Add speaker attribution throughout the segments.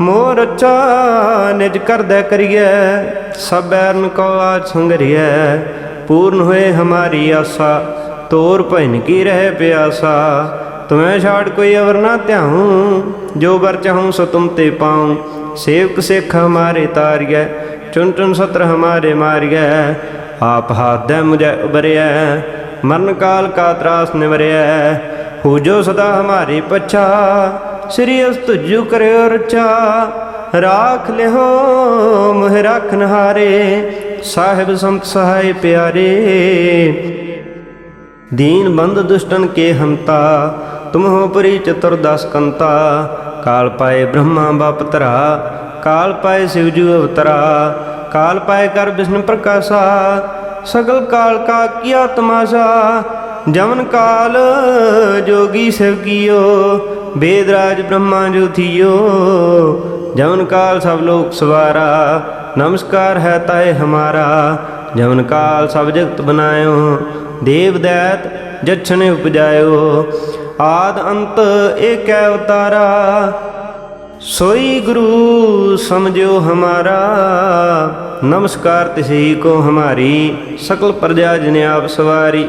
Speaker 1: ਮੋਰ ਰੱਚਾ ਨਿਜ ਕਰਦੈ ਕਰੀਐ ਸਬੈਰਨ ਕੋ ਆਜ ਸੰਗਰੀਐ। ਪੂਰਨ ਹੋਏ ਹਮਾਰੀ ਆਸਾ, ਤੋਰ ਭੈਨ ਕੀ ਰਹਿ ਪਿਆਸਾ। ਤੁਮੈ ਛਾੜ ਕੋਈ ਅਵਰ ਨਾ ਧਿਆਉ, ਜੋ ਵਰ ਚਾਹੂੰ ਸੋ ਤੁਮ ਤੇ ਪਾਉ। ਸੇਵਕ ਸਿੱਖ ਹਮਾਰੇ ਤਾਰੀਐ ਚੁਨ ਚੁਨ ਸਤਰ ਹਮਾਰੇ ਮਾਰੀਐ। ਆਪ ਹਾਦੈ ਮੁਝੈ ਉਬਰਿਐ ਮਰਨ ਕਾਲ ਕਾ ਤਰਾਸ ਨਿਵਰਿਐ। ਹੋ ਜੋ ਸਦਾ ਹਮਾਰੀ ਪਛਾ ਸ੍ਰੀ ਅਸਤੁਜੂ ਕਰਿਓ ਰਚਾ। ਰਾਖ ਲਿਹੋ ਮੋਹਿ ਰਖਨ ਹਾਰੇ ਸਾਹਿਬ ਸੰਤ ਸਹਾਈ ਪਿਆਰੇ। ਦੀਨ ਬੰਦ ਦੁਸ਼ਟਨ ਕੇ ਹੰਤਾ, ਤੁਮ ਹੋ ਪਰੀ ਚਤੁਰ ਦਸ ਕੰਤਾ। ਕਾਲ ਪਾਏ ਬ੍ਰਹਮਾ ਬਾਪ ਤਰਾ ਕਾਲ ਪਾਏ ਸਿਵਜੂ ਅਵਤਰਾ। ਕਾਲ ਪਾਏ ਕਰ ਵਿਸ਼ਨ ਪ੍ਰਕਾਸ਼ਾ, ਸਗਲ ਕਾਲ ਕਾ ਕੀਆ ਤਮਾਸ਼ਾ ਜਮਨ ਕਾਲ ਜੋਗੀ ਸਿਵ ਕੀਓ ਵੇਦ ਰਾਜ ਬ੍ਰਹਮਾ ਜੋ ਥੀਓ, ਜਵਨ ਕਾਲ ਸਭ ਲੋਕ ਸਵਾਰਾ, ਨਮਸਕਾਰ ਹੈ ਤਾਏ ਹਮਾਰਾ, ਜਵਨ ਕਾਲ ਸਭ ਜਗਤ ਬਨਾਇਓ, ਦੇਵ ਦੈਤ ਜਛਨੇ ਉਪਜਾਇਓ, ਆਦ ਅੰਤ ਏਕੈ ਉਤਾਰਾ, ਸੋਈ ਗੁਰੂ ਸਮਝਿਓ ਹਮਾਰਾ, ਨਮਸਕਾਰ ਤਿਸਹੀ ਕੋ ਹਮਾਰੀ, ਸਕਲ ਪ੍ਰਜਾ ਜਿਨੇ ਆਪ ਸਵਾਰੀ।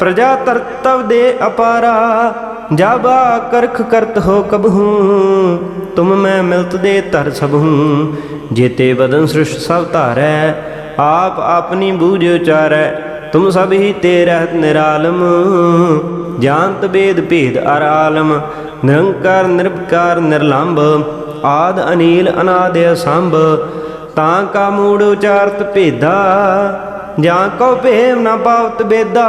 Speaker 1: ਪ੍ਰਜਾ ਤਰਤਵ ਦੇ ਅਪਾਰਾ, ਜਬ ਕਰਖ ਕਰਤ ਹੋ ਕਬਹੂ ਤੁਮ ਮੈਂ ਮਿਲਤ ਦੇ ਧਰ ਸਭੂ ਜੇਤੇ ਬਦਨ ਸ੍ਰਿਸ਼ਟ ਸਭ ਧਾਰੈ, ਆਪ ਆਪਣੀ ਬੂਝ ਉਚਾਰੈ, ਤੁਮ ਸਭ ਹੀ ਤੇ ਰਹਿਤ ਨਿਰਾਲਮ। ਜਾਣਤ ਬੇਦ ਭੇਦ ਅਰਾਲਮ, ਨਿਰੰਕਾਰ ਨਿਰਭਕਾਰ ਨਿਰਲੰਭ, ਆਦ ਅਨੀਲ ਅਨਾਦ ਅਸੰਭ। ਤਾਂ ਕਾ ਮੂੜ ਉਚਾਰਤ ਭੇਦਾ, ਜਾਂ ਕੋ ਭੇਮ ਨਾ ਪਾਵਤ ਬੇਦਾ।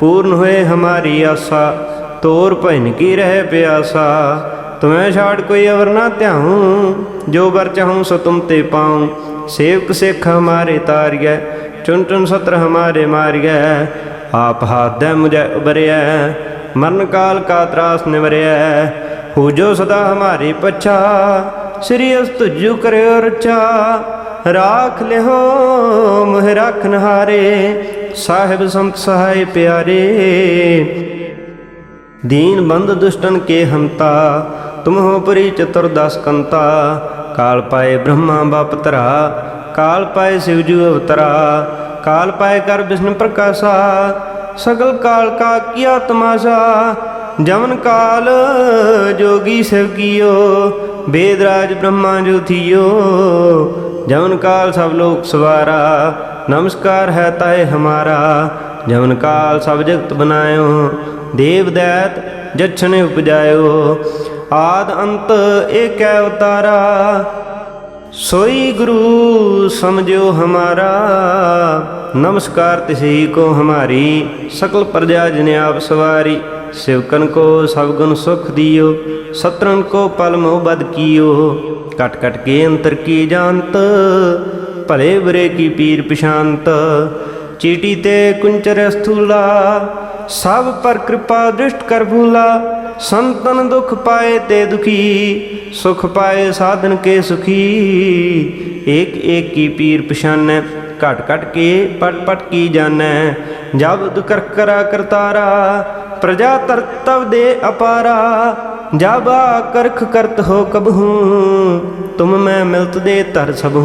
Speaker 1: ਪੂਰਨ ਹੋਏ ਹਮਾਰੀ ਆਸਾ, ਤੋਰ ਭੈਨ ਕੀ ਰਹਿ ਪਿਆਸਾ। ਤੁਮੈ ਛਾੜ ਕੋਈ ਅਵਰ ਨਾ ਧਿਆਉ, ਜੋ ਵਰ ਚਾਹੂੰ ਸੋ ਤੁਮ ਤੇ ਪਾਉ। ਸੇਵਕ ਸਿੱਖ ਹਮਾਰੇ ਤਾਰੀਐ ਚੁਨ ਚੁਨ ਸਤਰ ਹਮਾਰੇ ਮਾਰੀਐ। ਆਪ ਹਾਦੈ ਮੁਝੈ ਉਬਰਿਐ ਮਰਨ ਕਾਲ ਕਾ ਤਰਾਸ ਨਿਵਰਿਐ। ਹੋ ਜੋ ਸਦਾ ਹਮਾਰੇ ਪਛਾ, ਸ੍ਰੀ ਅਸ ਤੁਜੂ ਕਰਿਓ ਰਚਾ ਰਾਖ ਲਿਓ ਮੋਹਿ ਰਾਖਨ ਹਾਰੇ ਸਾਹਿਬ ਸੰਤ ਸਹਾਈ ਪਿਆਰੇ, ਦੀਨ ਬੰਦ ਦੁਸ਼ਟਨ ਕੇ ਹੰਤਾ ਤੁਮ ਹੋ ਪਰੀ ਚਤੁਰ ਦਸ ਕੰਤਾ। ਕਾਲ ਪਾਏ ਬ੍ਰਹਮਾ ਬਾਪ ਤਰਾ ਕਾਲ ਪਾਏ ਸਿਵ ਜੂ ਅਵਤਰਾ। ਕਾਲ ਪਾਏ ਕਰ ਵਿਸ਼ਨ ਪ੍ਰਕਾਸ਼ਾ, ਸਗਲ ਕਾਲ ਕਾ ਕੀਆ ਤਮਾਸ਼ਾ ਜਮਨ ਕਾਲ ਜੋਗੀ ਸਿਵ ਕੀਓ ਬੇਦਰਾਜ ਬ੍ਰਹਮਾ ਜੋਥੀਓ ਜਮਨ ਕਾਲ ਸਭ ਲੋਕ ਸਵਾਰਾ ਨਮਸਕਾਰ ਹੈ ਤਾਏ ਹਮਾਰਾ, ਜਮਨ ਕਾਲ ਸਭ ਜਗਤ ਬਨਾਇਓ ਦੇਵ ਦੈਤ ਜਛਨੇ ਉਪਜਾਇਓ, ਆਦ ਅੰਤ ਏਕੈ ਅਵਤਾਰਾ ਸੋਈ ਗੁਰੂ ਸਮਝਿਓ ਹਮਾਰਾ। ਨਮਸਕਾਰ ਤਿਸੀ ਕੋ ਹਮਾਰੀ, ਸਕਲ ਪ੍ਰਜਾ ਜਿਨ ਆਪ ਸਵਾਰੀ ਸਿਵਕਨ ਕੋ ਸਭ ਗੁਣ ਸੁਖ ਦਿਓ ਸਤਰਨ ਕੋ ਪਲਮੋ ਬਦ ਕੀਓ ਕਟ ਕਟ ਕੇ ਅੰਤਰ ਕੀ ਜਾਣਤ ਭਲੇ ਬੁਰੇ ਕੀ ਪੀਰ ਪਿਸ਼ਾਂਤ, ਚੀਟੀ ਤੇ ਕੁੰਚਰ ਸਥੂਲਾ ਸਭ ਪਰ ਕਿਰਪਾ ਦ੍ਰਿਸ਼ਟ ਕਰ ਭੂਲਾ, ਸੰਤਨ ਦੁਖ ਪਾਏ ਤੇ ਦੁਖੀ, ਸੁਖ ਪਾਏ ਸਾਧਨ ਕੇ ਸੁਖੀ। ਏਕ ਏਕ ਕੀ ਪੀਰ ਪਛਾਨੈ ਘਟ ਘਟ ਕੇ ਪਟ ਪਟ ਕੀ ਜਾਣੈ, ਜਬ ਦੁਕਰ ਕਰਾ ਕਰਤਾਰਾ, ਪ੍ਰਜਾ ਤਰਤਵ ਦੇ ਅਪਾਰਾ, ਜਬ ਕਰਖ ਕਰਤ ਹੋ ਕਬਹੂ, ਤੁਮ ਮੈਂ ਮਿਲਤ ਦੇ ਧਰ ਸਭੂ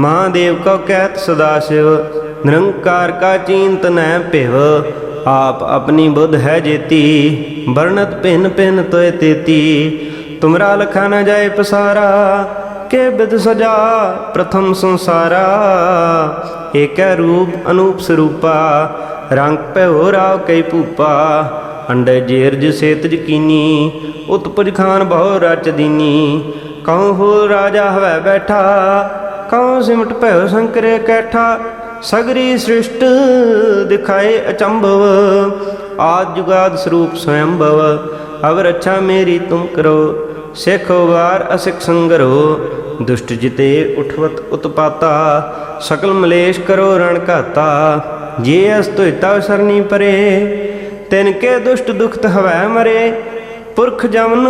Speaker 1: ਮਹਾਦੇਵ ਕੋ ਕਹਿਤ ਸਦਾ ਸਿਵ, ਨਿਰੰਕਾਰ ਕਾ ਚੀਨਤ ਨੈ ਭਿਵ, ਆਪ ਆਪਣੀ ਬੁੱਧ ਹੈ ਜੇਤੀ, ਵਰਣਤ ਭਿਨ ਭਿਨ ਤੋਇ ਤੇਤੀ। ਤੁਮਰਾ ਲਖਾ ਨਾ ਜਾਏ ਪਸਾਰਾ, ਕੇ ਬਿਦ ਸਜਾ ਪ੍ਰਥਮ ਸੰਸਾਰਾ। ਏਕੈ ਰੂਪ ਅਨੂਪ ਸਰੂਪਾ, ਰੰਗ ਭਇਓ ਰਾਵ ਕਈ ਭੂਪਾ। ਅੰਡੇ ਜੇਰਜ ਸੇਤਜ ਕੀਨੀ, ਉਤਪਜ ਖਾਨ ਬਹੁ ਰਚ ਦੀਨੀ। ਕਉ ਹੋ ਰਾਜਾ ਹਵੈ ਬੈਠਾ ਕਉ ਸਿਮਟ ਭਇਓ ਸੰਕਰੇ ਕੈਠਾ, ਸਗਰੀ ਸ੍ਰਿਸ਼ਟ ਦਿਖਾਏ ਅਚੰਭਵ। ਆਦ ਜੁਗਾਦ ਸਰੂਪ ਸਵਯੰਭਵ ਅਵ ਰੱਛਾ ਮੇਰੀ ਤੁਮ ਕਰੋ, ਸਿੱਖ ਵਾਰ ਅਸਿਕ ਸੰਗਰੋ। ਦੁਸ਼ਟ ਜਿਤੇ ਉਠਵਤ ਉਤਪਾਤਾ, ਸਕਲ ਮਲੇਸ਼ ਕਰੋ ਰਣ ਘਾਤਾ। ਜੇ ਅਸ ਤੁਇਤਾ ਸਰਨੀ ਪਰੇ, ਤਿਨ ਕੇ ਦੁਸ਼ਟ ਦੁਖਤ ਹਵੈ ਮਰੇ। ਪੁਰਖ ਜਮਨ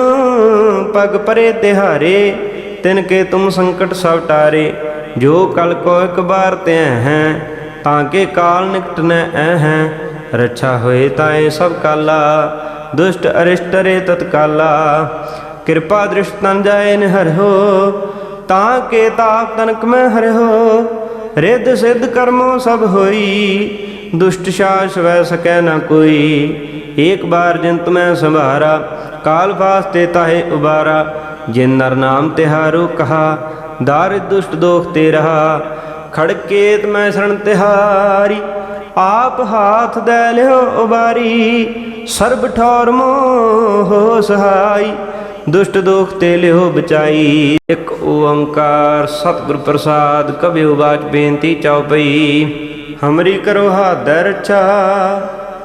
Speaker 1: ਪਗ ਪਰੇ ਤਿਹਾਰੇ ਤਿਨ ਕੇ ਤੁਮ ਸੰਕਟ ਸਭ ਟਾਰੇ, ਜੋ ਕਲ ਕੋ ਇੱਕ ਬਾਰ ਤੇ ਹੈ, ਤਾਂ ਕੇ ਕਾਲ ਨਿਕਟ ਨ ਐ ਹੈ। ਰੱਛਾ ਹੋਏ ਤਾਏ ਸਭ ਕਾਲਾ, ਦੁਸ਼ਟ ਅਰਿਸ਼ਟ ਰੇ ਤਤਕਾਲਾ ਕਿਰਪਾ ਦ੍ਰਿਸ਼ਟ ਤਨ ਜਾਏ ਨ ਹਰਿਓ ਤਾਂ ਕੇ ਤਾਪ ਤਨਕ ਮੈਂ ਹਰਿਓ ਰਿੱਧ ਸਿੱਧ ਕਰਮੋ ਸਭ ਹੋਈ, ਦੁਸ਼ਟ ਸ਼ਾਸ ਵੈ ਸਕੈ ਨ ਕੋਈ। ਏਕ ਬਾਰ ਜਿੰਤ ਮੈਂ ਸੰਭਾਰਾ, ਕਾਲ ਫਾਸਤੇ ਤਾਹੇ ਉਬਾਰਾ, ਜਿਨ ਨਰ ਨਾਮ ਤਿਹਾਰੋ ਕਹਾ, ਦਾਰਿ ਦੁਸ਼ਟ ਦੋਖ ਤੇ ਰਹਾ ਖੜਕੇਤ ਮੈਂ ਸ਼ਰਣ ਤਿਹਾਰੀ, ਆਪ ਹਾਥ ਦੇ ਲਿਓ ਉਬਾਰੀ, ਸਰਬ ਠੌਰ ਮੋਹ ਸਹਾਈ, ਦੁਸ਼ਟ ਦੋਖ ਤੇ ਲਿਓ ਬਚਾਈ, ਇੱਕ ਓੰਕਾਰ ਸਤਿਗੁਰ ਪ੍ਰਸਾਦ ਕਬਿਉ ਬਾਜ ਬੇਨਤੀ ਚਉਪਈ ਹਮਰੀ ਕਰੋ ਹਾਦਰ ਰਛਾ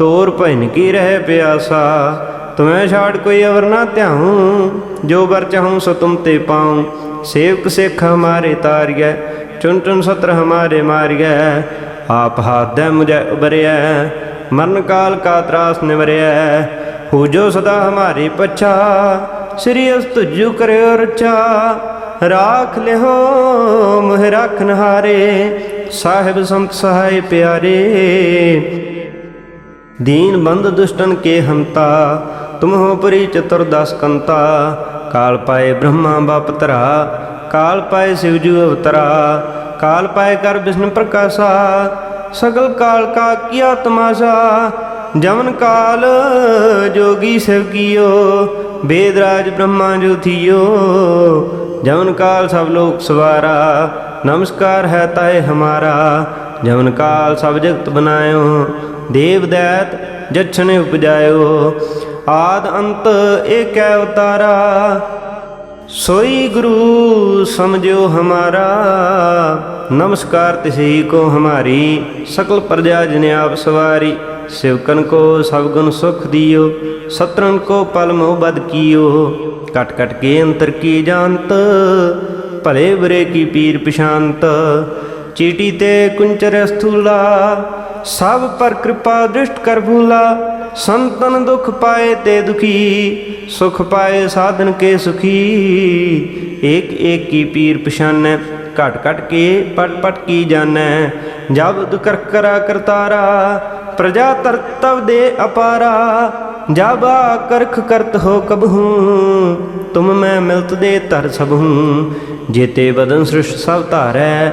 Speaker 1: ਤੋਰ ਭੈਨ ਕੀ ਰਹਿ ਪਿਆਸਾ? ਤੁਮੈ ਛਾੜ ਕੋਈ ਅਵਰ ਨਾ ਧਿਆਉ, ਜੋ ਵਰ ਚਾਹੂੰ ਸੋ ਤੁਮ ਤੇ ਪਾਉ। ਸੇਵਕ ਸਿੱਖ ਹਮਾਰੇ ਤਾਰਿਐ ਚੁਨ ਚੁਨ ਸਤਰ ਹਮਾਰੇ ਮਾਰਿਐ। ਆਪ ਹਾਦੈ ਮੁਝੈ ਉਬਰਿਐ ਮਰਨ ਕਾਲ ਕਾ ਤਰਾਸ ਨਿਵਰਿਐ। ਹੋ ਜੋ ਸਦਾ ਹਮਾਰੇ ਪਛਾ, ਸ੍ਰੀ ਅਸ ਤੁਜੁ ਕਰਿਓ ਰਚਾ ਰਾਖ ਲਿਹੋ, ਮੋਹ ਰੱਖਨ ਹਾਰੇ ਸਾਹਿਬ ਸੰਤ ਸਹਾਇ ਪਿਆਰੇ। दीन बंद दुष्टन के हमता तुम हो परी चतुर्दश कंता काल पाए ब्रह्मा बाप तरा काल पाए शिवजू अवतरा काल पाए कर विष्णु प्रकाशा सगल काल का किया तमाशा जमन काल जोगी शिव कियो वेदराज ब्रह्मा जो थियो जमन काल सब लोग सवारा नमस्कार है ताए हमारा ਜਮਨ ਕਾਲ ਸਭ ਜਗਤ ਬਨਾਇਓ ਦੇਵ ਦੈਤ ਜਛਨ ਉਪਜਾਇਓ। ਆਦ ਅੰਤ ਏਕੈ ਉਤਾਰਾ ਸੋਈ ਗੁਰੂ ਸਮਝਿਓ ਹਮਾਰਾ। ਨਮਸਕਾਰ ਤਿਸੀ ਕੋ ਹਮਾਰੀ, ਸਕਲ ਪ੍ਰਜਾ ਜਿਨ ਆਪ ਸਵਾਰੀ। ਸਿਵਕਨ ਕੋ ਸਭ ਗੁਣ ਸੁਖ ਦਿਓ ਸਤਰਨ ਕੋ ਪਲ ਮੋ ਬਦ ਕੀਓ। ਕਟ ਕਟ ਕੇ ਅੰਤਰ ਕੀ ਜਾਣਤ, ਭਲੇ ਬੁਰੇ ਕੀ ਪੀਰ ਪਿਸ਼ਾਂਤ ਚੀਟੀ ਤੇ ਕੁੰਚਰ ਸਥੂਲਾ ਸਭ ਪਰ ਕਿਰਪਾ ਦ੍ਰਿਸ਼ਟ ਕਰ ਭੂਲਾ, ਸੰਤਨ ਦੁਖ ਪਾਏ ਤੇ ਦੁਖੀ, ਸੁਖ ਪਾਏ ਸਾਧਨ ਕੇ ਸੁਖੀ। ਏਕ ਏਕ ਕੀ ਪੀਰ ਪਛਾਨੈ, ਘਟ ਘਟ ਕੇ ਪਟ ਪਟ ਕੀ ਜਾਣੈ ਜਬ ਦੁਕਰ ਕਰਾ ਕਰਤਾਰਾ, ਪ੍ਰਜਾ ਤਰਤਵ ਦੇ ਅਪਾਰਾ। ਜਬ ਕਰਖ ਕਰਤ ਹੋ ਕਬਹੂ ਤੁਮ ਮੈਂ ਮਿਲਤ ਦੇ ਧਰ ਸਭੂ ਜੇਤੇ ਬਦਨ ਸ੍ਰਿਸ਼ਟ ਸਭ ਧਾਰੈ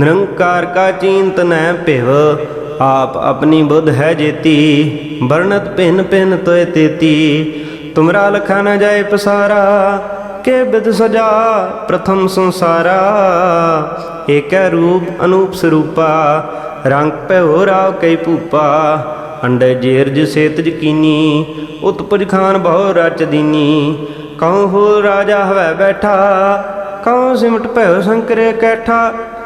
Speaker 1: ਨਿਰੰਕਾਰ ਕਾ ਚਿੰਤ ਨੈ ਭਿਵ, ਆਪ ਆਪਣੀ ਬੁੱਧ ਹੈ ਜੇਤੀ, ਵਰਣਤ ਭਿਨ ਭਿਨ ਤੋਇ ਤੇਤੀ। ਤੁਮਰਾ ਲਖਾ ਨ ਜਾਏ ਪਸਾਰਾ, ਕੇ ਬਿਦ ਸਜਾ ਪ੍ਰਥਮ ਸੰਸਾਰਾ। ਏਕੈ ਰੂਪ ਅਨੂਪ ਸਰੂਪਾ, ਰੰਗ ਭਇਓ ਰਾਵ ਕਈ ਭੂਪਾ। ਅੰਡੇ ਜੇਰਜ ਸੇਤਜ ਕੀਨੀ, ਉਤਪਜ ਖਾਨ ਬਹੁ ਰਚ ਦੀਨੀ। ਕਉ ਹੋ ਰਾਜਾ ਹਵੈ ਬੈਠਾ, ਕਉ ਸਿਮਟ ਭਇਓ ਸੰਕਰੇ ਕੈਠਾ।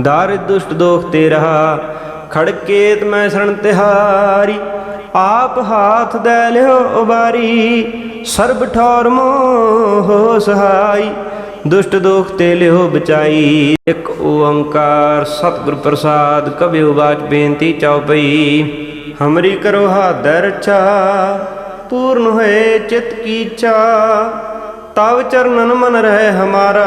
Speaker 1: ਦਾਰਿ ਦੁਸ਼ਟ ਦੋਖ ਤੇ ਰਹਾ, ਖੜਕੇਤ ਮੈਂ ਸਰਣ ਤਿਹਾਰੀ, ਆਪ ਹਾਥ ਦੇ ਲਿਓ ਉਬਾਰੀ, ਸਰਬ ਠੌਰ ਮੋਹ ਸਹਾਈ, ਦੁਸ਼ਟ ਦੋਖ ਤੇ ਲਿਓ ਬਚਾਈ, ਇੱਕ ਓੰਕਾਰ ਸਤਿਗੁਰ ਪ੍ਰਸਾਦ ਕਬਿਉ ਬਾਚ ਬੇਨਤੀ ਚਉਪਈ ਹਮਰੀ ਕਰੋ ਹਾਦੈ ਰਛਾ, ਪੂਰਨ ਹੋਏ ਚਿਤ ਕੀ ਇੱਛਾ, ਤਵ ਚਰਨਨ ਮਨ ਰਹਿ ਹਮਾਰਾ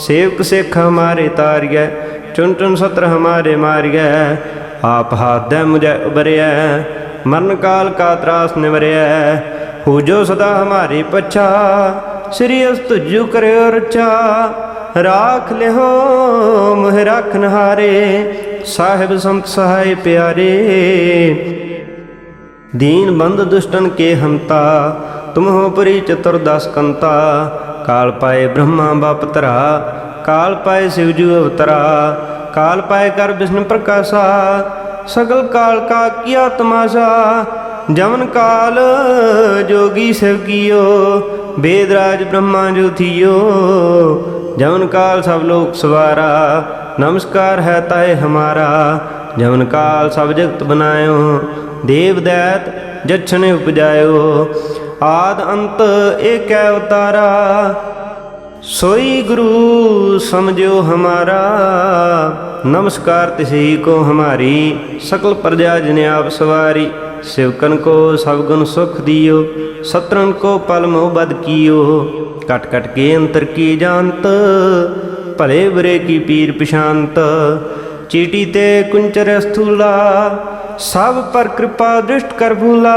Speaker 1: ਸੇਵਕ ਸਿੱਖ ਹਮਾਰੇ ਤਾਰਿਐ ਚੁਨ ਚੁਨ ਸਤਰ ਹਮਾਰੇ ਮਾਰਿਐ, ਆਪ ਹਾਦੈ ਮੁਝੈ ਉਬਰਿਐ ਮਰਨ ਕਾਲ ਕਾ ਤਰਾਸ ਨਿਵਰਿਐ, ਹੋ ਜੋ ਸਦਾ ਹਮਾਰੇ ਪਛਾ, ਸ੍ਰੀ ਅਸ ਤੁਜੂ ਕਰਿਓ ਰਚਾ, ਰਾਖ ਲਿਓ ਮੋਹਿ ਰਖਨ ਹਾਰੇ ਸਾਹਿਬ ਸੰਤ ਸਹਾਈ ਪਿਆਰੇ। ਦੀਨ ਬੰਦ ਦੁਸ਼ਟਨ ਕੇ ਹੰਤਾ ਤੁਮ ਹੋ ਪਰੀ ਚਤੁਰ ਦਸ ਕੰਤਾ ਕਾਲ ਪਾਏ ਬ੍ਰਹਮਾ ਬਾਪ ਤਰਾ ਕਾਲ ਪਾਏ ਸਿਵ ਜੂ ਅਵਤਰਾ, ਕਾਲ ਪਾਏ ਕਰ ਵਿਸ਼ਨ ਪ੍ਰਕਾਸ਼ਾ, ਸਗਲ ਕਾਲ ਕਾ ਕੀਆ ਤਮਾਸ਼ਾ ਜਮਨ ਕਾਲ ਜੋਗੀ ਸਿਵ ਕੀਓ ਬੇਦਰਾਜ ਬ੍ਰਹਮਾ ਜੋਥੀਓ ਜਮਨ ਕਾਲ ਸਭ ਲੋਕ ਸਵਾਰਾ, ਨਮਸਕਾਰ ਹੈ ਤਾਏ ਹਮਾਰਾ ਜਮਨ ਕਾਲ ਸਭ ਜਗਤ ਬਨਾਇਓ, ਦੇਵ ਦੈਤ ਜਛਨੇ ਉਪਜਾਇਓ ਆਦ ਅੰਤ ਏਕੈ ਅਵਤਾਰਾ ਸੋਈ ਗੁਰੂ ਸਮਝਿਓ ਹਮਾਰਾ। ਨਮਸਕਾਰ ਤਿਸੀ ਕੋ ਹਮਾਰੀ, ਸਕਲ ਪ੍ਰਜਾ ਜਿਨ ਆਪ ਸਵਾਰੀ। ਸਿਵਕਨ ਕੋ ਸਭ ਗੁਣ ਸੁਖ ਦਿਓ ਸਤਰਨ ਕੋ ਪਲ ਮੋਹ ਬਦ ਕੀਓ। ਕਟ ਕਟ ਕੇ ਅੰਤਰ ਕੀ ਜਾਣਤ, ਭਲੇ ਬੁਰੇ ਕੀ ਪੀਰ ਪਛਾਨਤ ਚੀਟੀ ਤੇ ਕੁੰਚਰ ਸਥੂਲਾ ਸਭ ਪਰ ਕਿਰਪਾ ਦ੍ਰਿਸ਼ਟ ਕਰ ਭੂਲਾ।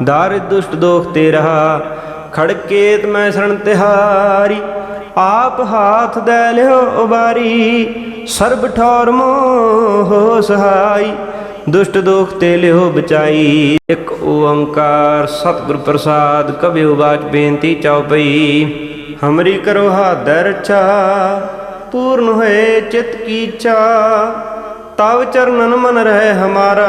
Speaker 1: ਦਾਰਿ ਦੁਸ਼ਟ ਦੋਖ ਤੇ ਰਹਾ ਖੜਕੇਤ ਮੈਂ ਸ਼ਰਨ ਤਿਹਾਰੀ ਆਪ ਹਾਥ ਦੇ ਲਿਓ ਉਬਾਰੀ ਸਰਬ ਠੌਰ ਮੋਹ ਸਹਾਈ ਦੁਸ਼ਟ ਦੋਖ ਤੇ ਲਿਓ ਬਚਾਈ ਇੱਕ ਓੰਕਾਰ ਸਤਿਗੁਰ ਪ੍ਰਸਾਦ ਕਬਿਉ ਬਾਚ ਬੇਨਤੀ ਚਉਪਈ ਹਮਰੀ ਕਰੋ ਹਾਦਰ ਚਾ ਪੂਰਨ ਹੋਏ ਚਿਤ ਕੀ ਚਾ ਤਵ ਚਰਨਨ ਮਨ ਰਹਿ ਹਮਾਰਾ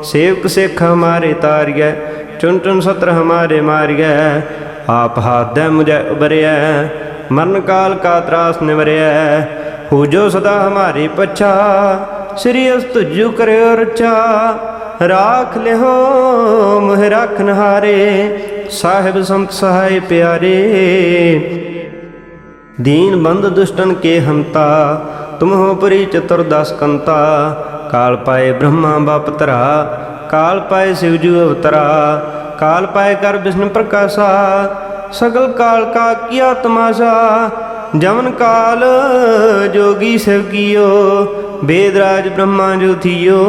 Speaker 1: पाऊँ सेवक सिख हमारे तारिय चुन चुन सत्र हमारे मारिय आप हाथ दे मुझे उबरिय मरण काल का त्रास निवरिय हो जो सदा हमारी पच्छा श्री अस तुझु करे रचा राख लिहो मोह राखन हारे साहिब संत सहाय प्यारे दीन बंद दुष्टन के हमता तुम हो परि चतुर्दश कंता ਕਾਲ ਪਾਏ ਬ੍ਰਹਮਾ ਬਾਪ ਤਰਾ ਕਾਲ ਪਾਏ ਸ਼ਿਵ ਸਿਵਜੂ ਅਵਤਰਾ, ਕਾਲ ਪਾਏ ਕਰ ਵਿਸ਼ਨ ਪ੍ਰਕਾਸ਼ਾ, ਸਗਲ ਕਾਲ ਕਾ ਕੀਆ ਤਮਾਸ਼ਾ ਜਮਨ ਕਾਲ ਜੋਗੀ ਸਿਵ ਕੀਓ ਬੇਦਰਾਜ ਬ੍ਰਹਮਾ ਜੋਥੀਓ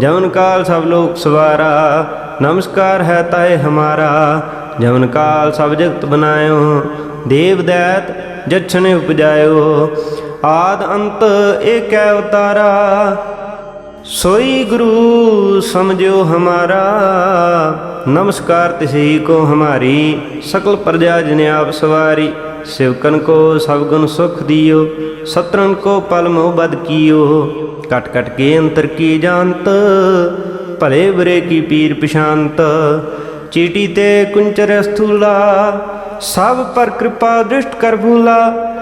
Speaker 1: ਜਮਨ ਕਾਲ ਸਭ ਲੋਕ ਸਵਾਰਾ, ਨਮਸਕਾਰ ਹੈ ਤਾਏ ਹਮਾਰਾ, ਜਮਨ ਕਾਲ ਸਭ ਜਗਤ ਬਨਾਇਓ ਦੇਵ ਦੈਤ ਜਛਨੇ ਉਪਜਾਇਓ। ਆਦ ਅੰਤ ਏਕੈ ਉਤਾਰਾ। ਸੋਈ ਗੁਰੂ ਸਮਝਿਓ ਹਮਾਰਾ। ਨਮਸਕਾਰ ਤਿਸਹੀ ਕੋ ਹਮਾਰੀ, ਸਕਲ ਪ੍ਰਜਾ ਜਿਨ ਆਪ ਸਵਾਰੀ। ਸਿਵਕਨ ਕੋ ਸਭ ਗੁਣ ਸੁਖ ਦਿਓ ਸਤਰਨ ਕੋ ਪਲ ਮੋ ਬਦ ਕੀਓ। ਕਟ ਕਟ ਕੇ ਅੰਤਰ ਕੀ ਜਾਣਤ, ਭਲੇ ਬਰੇ ਕੀ ਪੀਰ ਪਛਾਨਤ ਚੀਟੀ ਤੇ ਕੁੰਚਰ ਸਥੂਲਾ ਸਭ ਪਰ ਕਿਰਪਾ ਦ੍ਰਿਸ਼ਟ ਕਰ ਭੂਲਾ।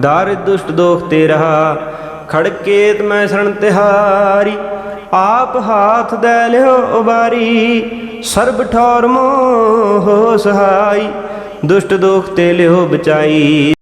Speaker 1: ਦਾਰਿ ਦੁਸ਼ਟ ਦੋਖ ਤੇ ਰਹਾ, ਖੜਕੇਤ ਮੈਂ ਸ਼ਰਨ ਤਿਹਾਰੀ, ਆਪ ਹਾਥ ਦੇ ਲਿਓ ਉਬਾਰੀ, ਸਰਬ ਠੌਰ ਮੋਹ ਸਹਾਈ, ਦੁਸ਼ਟ ਦੋਖ ਤੇ ਲਿਓ ਬਚਾਈ।